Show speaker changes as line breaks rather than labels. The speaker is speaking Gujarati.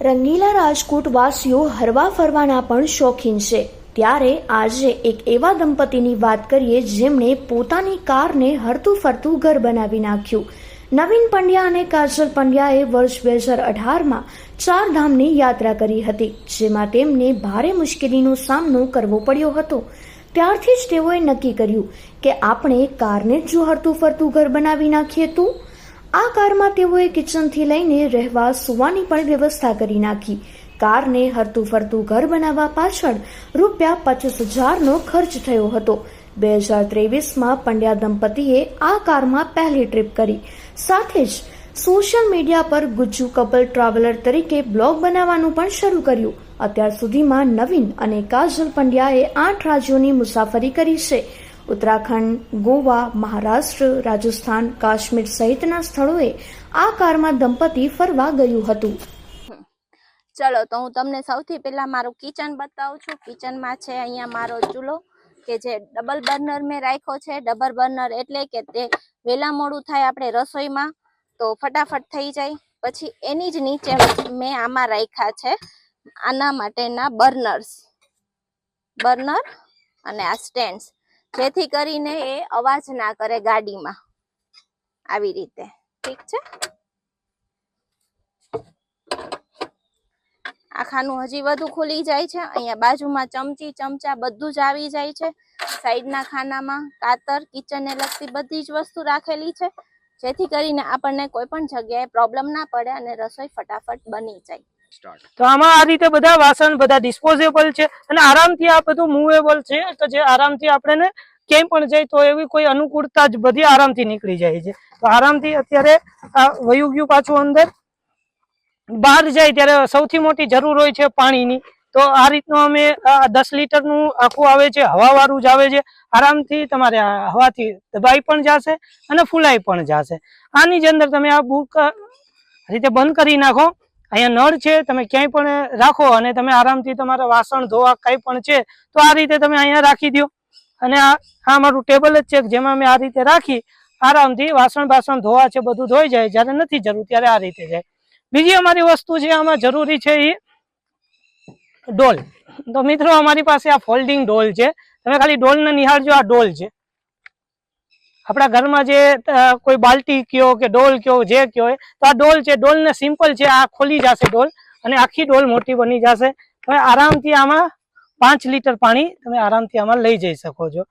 રંગીલા રાજકોટ વાસીઓ હરવા ફરવાના પણ શોખીન છે. ત્યારે આજે એક એવા દંપતીની વાત કરીએ જેમણે પોતાની કારને હરતું ફરતું ઘર બનાવી નાખ્યું. નવીન પંડ્યા અને કાજલ પંડ્યાએ વર્ષ બે હજાર અઢારમાં ચાર ધામની યાત્રા કરી હતી, જેમાં તેમને ભારે મુશ્કેલીનો સામનો કરવો પડ્યો હતો. ત્યારથી જ તેઓએ નક્કી કર્યું કે આપણે કારને જ જો હરતું ફરતું ઘર બનાવી નાખીએ તો આ કારમાં તેઓએ કિચનથી લઈને રહેવા સુવાની પણ વ્યવસ્થા કરી નાખી. કારને હરતું ફરતું ઘર બનાવવા પાછળ રૂપિયા પચીસ હજારનો ખર્ચ થયો હતો. બે હજાર ત્રેવીસમાં પંડ્યા દંપતીએ આ કારમાં પહેલી ટ્રીપ કરી. સાથે જ સોશિયલ મીડિયા પર ગુજ્જુ કપલ ટ્રાવેલર તરીકે બ્લોગ બનાવવાનું પણ શરૂ કર્યું. અત્યાર સુધીમાં નવીન અને કાજલ પંડ્યાએ આઠ રાજ્યોની મુસાફરી કરી છે. ઉત્તરાખંડ, ગોવા, મહારાષ્ટ્ર, રાજસ્થાન, કાશ્મીર સહિતના સ્થળોએ આ કારમાં દંપતી ફરવા ગયું હતું.
ચલો, તો હું તમને સૌથી પહેલા મારું કિચન બતાવું છું. કિચનમાં છે અહીંયા મારો ચૂલો, કે જે ડબલ બર્નર મેં રાખ્યો છે. ડબલ બર્નર એટલે કે તે વહેલા મોડું થાય આપણે રસોઈમાં, તો ફટાફટ થઈ જાય. પછી એની જ નીચે મેં આમાં રાખ્યા છે આના માટેના બર્નર્સ. બર્નર અને આ સ્ટેન્ડ્સ. જેથી કરીને એ અવાજ ના કરે ગાડીમાં. આવી રીતે. ઠીક છે? આખાનું હજી વધુ ખુલી જાય છે. અહીંયા બાજુમાં ચમચી, ચમચા બધું જ આવી જાય છે. સાઈડના ખાનામાં કાતર કિચનને લગતી બધી જ વસ્તુ રાખેલી છે. જેથી કરીને આપણને કોઈ પણ જગ્યાએ પ્રોબ્લેમ ના પડે અને રસોઈ ફટાફટ બની જાય.
તો આમાં આ રીતે બધા વાસણ, બધા ડિસ્પોઝેબલ છે અને આરામથી આ બધું મૂવેબલ છે. તો જે આરામથી આપણે ક્યાંય પણ જાય તો એવી કોઈ અનુકૂળતા જ બધી આરામથી નીકળી જાય છે. તો આરામથી અત્યારે આ વયું ગયું પાછું અંદર બહાર જાય ત્યારે સૌથી મોટી જરૂર હોય છે પાણીની. તો આ રીતનું અમે દસ લીટરનું આખું આવે છે, હવાવાળું જ આવે છે. આરામથી તમારે હવાથી દબાઈ પણ જશે અને ફૂલાઈ પણ જશે. આની જ અંદર તમે આ બુક રીતે બંધ કરી નાખો. અહીંયા નળ છે, તમે ક્યાંય પણ રાખો અને તમે આરામથી તમારા વાસણ, ધોવા કંઈ પણ છે, તો આ રીતે તમે અહીંયા રાખી દો અને આ આ મારું ટેબલ જ છે જેમાં મેં આ રીતે રાખી આરામથી વાસણ બાસણ ધોવા છે, બધું ધોઈ જાય. જ્યારે નથી જરૂર ત્યારે આ રીતે જાય. બીજી અમારી વસ્તુ છે આમાં જરૂરી છે એ ડોલ. તો મિત્રો અમારી પાસે આ ફોલ્ડિંગ ડોલ છે. તમે ખાલી ડોલને નિહાળજો, આ ડોલ છે. આપણા ઘરમાં જે કોઈ બાલ્ટી કયો કે ડોલ કયો, જે કયો તો આ ડોલ છે, ડોલને સિમ્પલ છે, આ ખોલી જશે ડોલ અને આખી ડોલ મોટી બની જશે. તમે આરામથી આમાં પાંચ લીટર પાણી તમે આરામથી આમાં લઈ જઈ શકો છો.